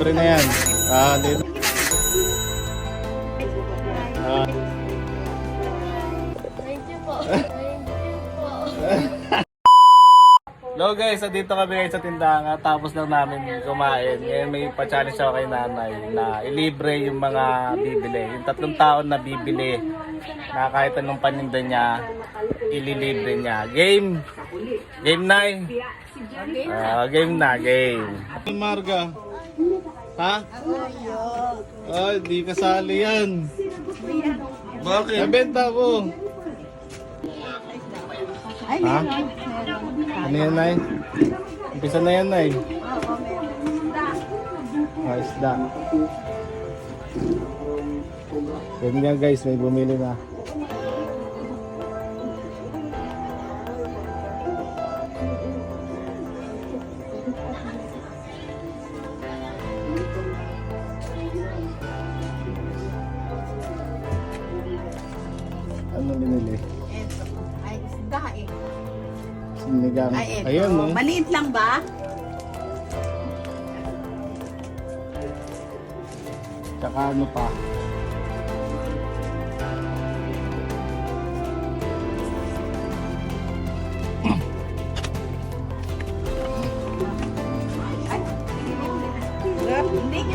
Libre na yan. Ah, libre. Ah, Thank you po. Thank you po. Hello guys, dito kami ngayon sa tindahan tapos lang namin kumain. Ngayon may pa-challenge ako kay nanay na ilibre yung mga bibili. Yung tatlong taon na bibili na kahit anong paninda niya, ililibre niya. Game! Game na Ah, game na, game. Marga. Ha? Ay, di kasali yan. Bakit? Nabenta ko. Ha? Ano yan, Nay? Umpisa na yan, Nay. Ah, isda. Yan nga guys, may bumili na. Binili? Eto. Ay, isda eh. Sinigang. Ay, eto. Ayun, no? Maliit lang ba? Tsaka ano pa?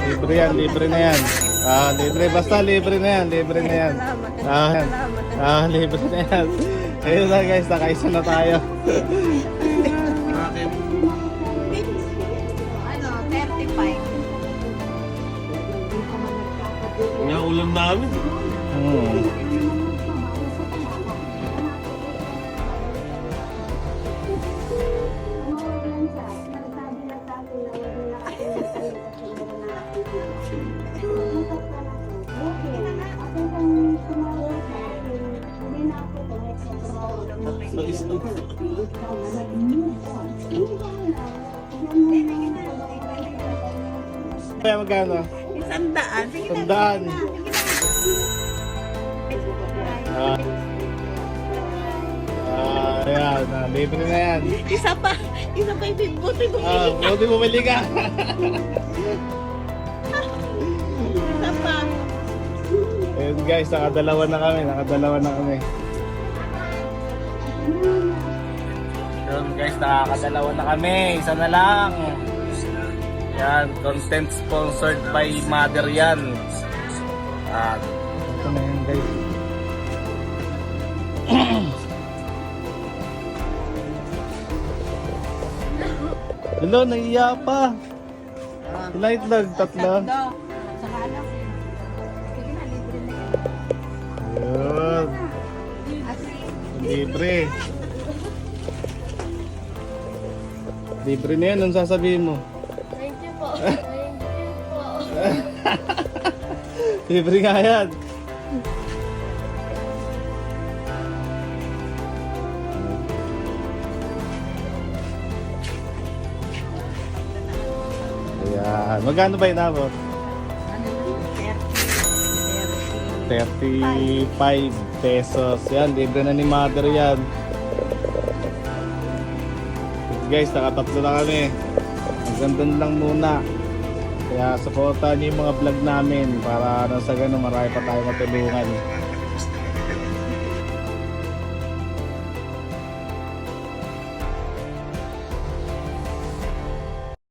Libre yan, libre na yan. Ah, libre. Basta libre na yan, libre na yan. Ah, ah libre na yan. Ayun na guys, nakaisa na tayo. Bakit? Ano, 35. Nga ulam namin. Hmm. Kaya magkano? Isang daan. Sige sige na. Ah. Ah, ayan. Ah, libre na yan. Isa pa. Isa pa yung buti mo. Ah, buti bumili ka. Isa pa. Ayun guys, nakadalawa na kami, nakadalawa na kami. Guys, nakakadalawa na kami, isa na lang. Yan, content sponsored by Mother yan. At ito na yan guys. Hello, naiya pa. Ilang itlog? Tatlo? Libre Libre. Na yan, anong sasabihin mo? Thank you po. Thank you po. Libre nga yan. Ayan. Magkano ba inabot? Ano lang? 30. 35 pesos. Yan, libre na ni mother yan. Guys, nakatatlo na kami. Hanggang lang muna. Kaya supportan niyo yung mga vlog namin para nang sa ganun marami pa tayo matulungan.